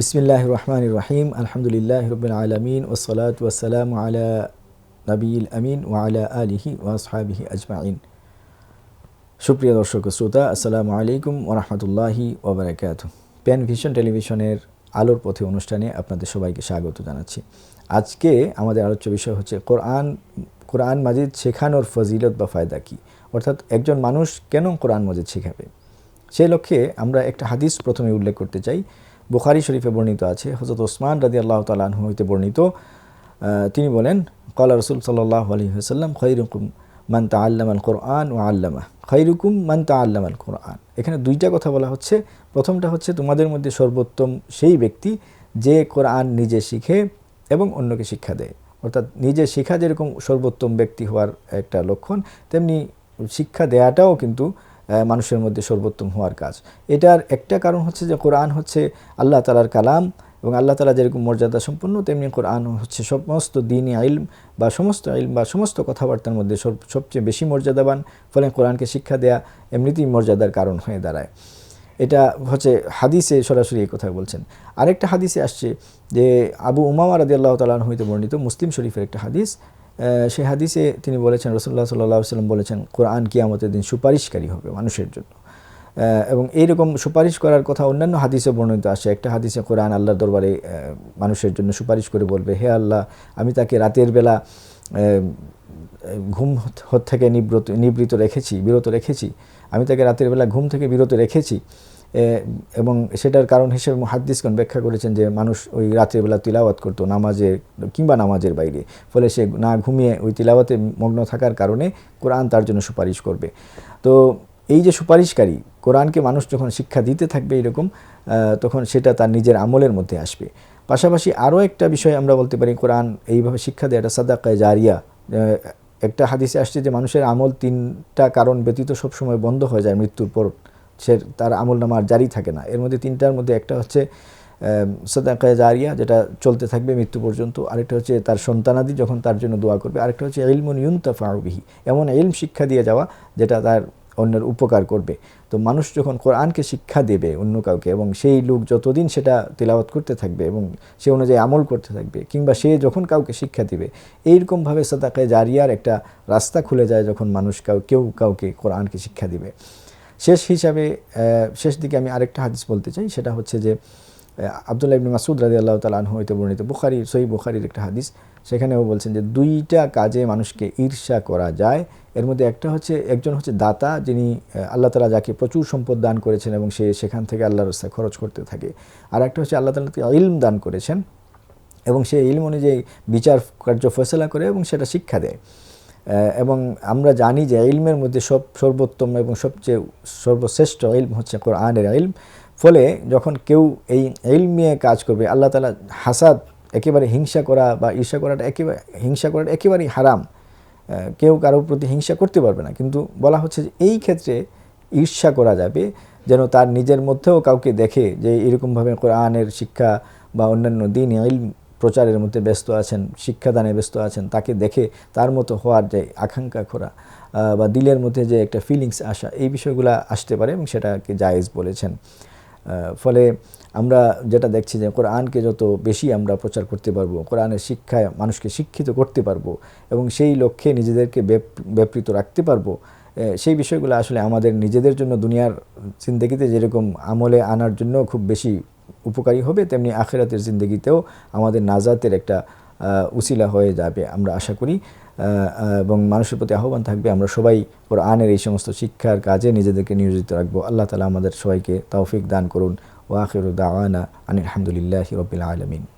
বিসমিল্লাহ রহমান রহিম আলহামদুলিল্লাহ রবিল আলমিন ওসলাত ওসালাম আলা নবীল আমিন ওয়ালা আলিহি ওয়াসহাবিহি আজমাইন সুপ্রিয় দর্শক ও শ্রোতা, আসসালামু আলাইকুম ওরহমতুল্লাহি ওবরাকাত প্যান ভিশন টেলিভিশনের আলোর পথে অনুষ্ঠানে আপনাদের সবাইকে স্বাগত জানাচ্ছি। আজকে আমাদের আলোচ্য বিষয় হচ্ছে কোরআন কোরআন মাজিদ শেখানোর ফজিলত বা ফায়দা কী? অর্থাৎ একজন মানুষ কেন কোরআন মাজিদ শেখাবে? সেই লক্ষ্যে আমরা একটা হাদিস প্রথমে উল্লেখ করতে চাই। বুখারি শরীফে বর্ণিত আছে হজরত ওসমান রাজি আল্লাহ তালাহ হইতে বর্ণিত তিনি বলেন কলা রসুল সাল্লাহ আলী হাসাল্লাম খৈরুকুম মান তা আল্লাম আল কোরআন ও আল্লামা। খৈরুকুম মান তা আল্লাম আল কোরআন। এখানে দুইটা কথা বলা হচ্ছে। প্রথমটা হচ্ছে, তোমাদের মধ্যে সর্বোত্তম সেই ব্যক্তি যে কোরআন নিজে শিখে এবং অন্যকে শিক্ষা দেয়। অর্থাৎ নিজে শিখা যেরকম সর্বোত্তম ব্যক্তি হওয়ার একটা লক্ষণ, তেমনি শিক্ষা দেয়াটাও কিন্তু মানুষের মধ্যে সর্বোত্তম হওয়ার কাজ। এটার একটা কারণ হচ্ছে যে কোরআন হচ্ছে আল্লাহ তালার কালাম এবং আল্লাহ তালা যেরকম মর্যাদা সম্পন্ন, তেমনি কোরআন হচ্ছে সমস্ত দিনই আইলম বা সমস্ত আইলম বা সমস্ত কথাবার্তার মধ্যে সবচেয়ে বেশি মর্যাদাবান। ফলে কোরআনকে শিক্ষা দেয়া এমনিতেই মর্যাদার কারণ হয়ে দাঁড়ায়। এটা হচ্ছে হাদিসে সরাসরি এই কথা বলছেন। আরেকটা হাদিসে আসছে যে আবু উমামা রাদি আল্লাহ তালাহ হইতে বর্ণিত মুসলিম শরীফের একটা হাদিস। সে হাদিসে তিনি বলেছেন রসুল্লাহ সাল্লাহ সাল্লাম বলেছেন, কোরআন কিয়ামতের দিন সুপারিশকারী হবে মানুষের জন্য। এবং এইরকম সুপারিশ করার কথা অন্যান্য হাদিসে বর্ণিত আসে একটা হাদিসে কোরআন আল্লাহর দরবারে মানুষের জন্য সুপারিশ করে বলবে, হে আল্লাহ, আমি তাকে রাতের বেলা ঘুম থেকে নিবৃত নিবৃত রেখেছি, বিরত রেখেছি। আমি তাকে রাতের বেলা ঘুম থেকে বিরত রেখেছি। এবং সেটার কারণ হিসেবে হাদ্দিসগণ ব্যাখ্যা করেছেন যে মানুষ ওই রাত্রিবেলা তিলাওয়াত করতো নামাজের কিংবা নামাজের বাইরে। ফলে সে না ঘুমিয়ে ওই তিলাওয়াতে মগ্ন থাকার কারণে কোরআন তার জন্য সুপারিশ করবে। তো এই যে সুপারিশকারী, কোরআনকে মানুষ যখন শিক্ষা দিতে থাকবে এরকম তখন সেটা তার নিজের আমলের মধ্যে আসবে। পাশাপাশি আরও একটা বিষয় আমরা বলতে পারি, কোরআন এইভাবে শিক্ষা দেয় এটা সাদাকায় জারিয়া একটা হাদিসে আসছে যে মানুষের আমল তিনটা কারণ ব্যতীত সবসময় বন্ধ হয়ে যায় মৃত্যুর পর। সে তার আমল নামার জারি থাকে না। এর মধ্যে তিনটার মধ্যে একটা হচ্ছে সদাকায় জারিয়া, যেটা চলতে থাকবে মৃত্যু পর্যন্ত। আরেকটা হচ্ছে তার সন্তানাদি যখন তার জন্য দোয়া করবে। আরেকটা হচ্ছে ইলমুন ইউনতাফাউবিহি এমন ইলম শিক্ষা দিয়ে যাওয়া যেটা তার অন্যের উপকার করবে। তো মানুষ যখন কোরআনকে শিক্ষা দেবে অন্য কাউকে এবং সেই লোক যতদিন সেটা তিলাওয়াত করতে থাকবে এবং সে অনুযায়ী আমল করতে থাকবে কিংবা সে যখন কাউকে শিক্ষা দিবে, এইরকমভাবে সাদাকায় জারিয়ার একটা রাস্তা খুলে যায় যখন মানুষ কাউ, কেউ কাউকে কোরআনকে শিক্ষা দিবে। শেষ হিসাবে শেষ দিকে আমি আরেকটা হাদিস বলতে চাই, সেটা হচ্ছে যে আবদুল্লাহ ইবনে মাসুদ রাজি আল্লাহ তালাহ হইতে বর্ণিত বুখারি সই বুখারির একটা হাদিস। সেখানেও বলছেন যে, দুইটা কাজে মানুষকে ঈর্ষা করা যায়। এর মধ্যে একটা হচ্ছে, একজন হচ্ছে দাতা, যিনি আল্লাহ তালা যাকে প্রচুর সম্পদ দান করেছেন এবং সে সেখান থেকে আল্লাহর রাস্তায় খরচ করতে থাকে। আর একটা হচ্ছে, আল্লাহ তালা ইলম দান করেছেন এবং সে ইলম অনুযায়ী বিচার কার্য ফয়সলা করে এবং সেটা শিক্ষা দেয়। এবং আমরা জানি যে ইলমের মধ্যে সব সর্বোত্তম এবং সবচেয়ে সর্বশ্রেষ্ঠ ইলম হচ্ছে কোরআনের ইলম। ফলে যখন কেউ এই ইলম নিয়ে কাজ করবে, আল্লাহ তালা হাসাদ একেবারে হিংসা করা বা ঈর্ষা করাটা একেবারে, হিংসা করাটা একেবারেই হারাম। কেউ কারোর প্রতি হিংসা করতে পারবে না। কিন্তু বলা হচ্ছে যে এই ক্ষেত্রে ঈর্ষা করা যাবে যেন তার নিজের মধ্যেও কাউকে দেখে যে এরকমভাবে কোরআনের শিক্ষা বা অন্যান্য দিন ইলম প্রচারের মধ্যে ব্যস্ত আছেন, শিক্ষাদানে ব্যস্ত আছেন, তাকে দেখে তার মতো হওয়ার যে আকাঙ্ক্ষা করা বা দিলের মধ্যে যে একটা ফিলিংস আসা, এই বিষয়গুলো আসতে পারে এবং সেটাকে জায়েজ বলেছেন। ফলে আমরা যেটা দেখছি যে কোরআনকে যত বেশি আমরা প্রচার করতে পারব, কোরআনের শিক্ষায় মানুষকে শিক্ষিত করতে পারব এবং সেই লক্ষ্যে নিজেদেরকে ব্যাপৃত রাখতে পারব সেই বিষয়গুলো আসলে আমাদের নিজেদের জন্য দুনিয়ার জিন্দগিতে যেরকম আমলে আনার জন্য খুব বেশি উপকারী হবে, তেমনি আখেরাতের জিন্দগিতেও আমাদের নাজাতের একটা উসিলা হয়ে যাবে আমরা আশা করি। এবং মানুষের প্রতি আহ্বান থাকবে, আমরা সবাই ওর আনের এই সমস্ত শিক্ষার কাজে নিজেদেরকে নিয়োজিত রাখব। আল্লাহ তালা আমাদের সবাইকে তৌফিক দান করুন। ওয়াখির দাওয়ানা আনিল আলহামদুলিল্লাহ রবিল আলমিন।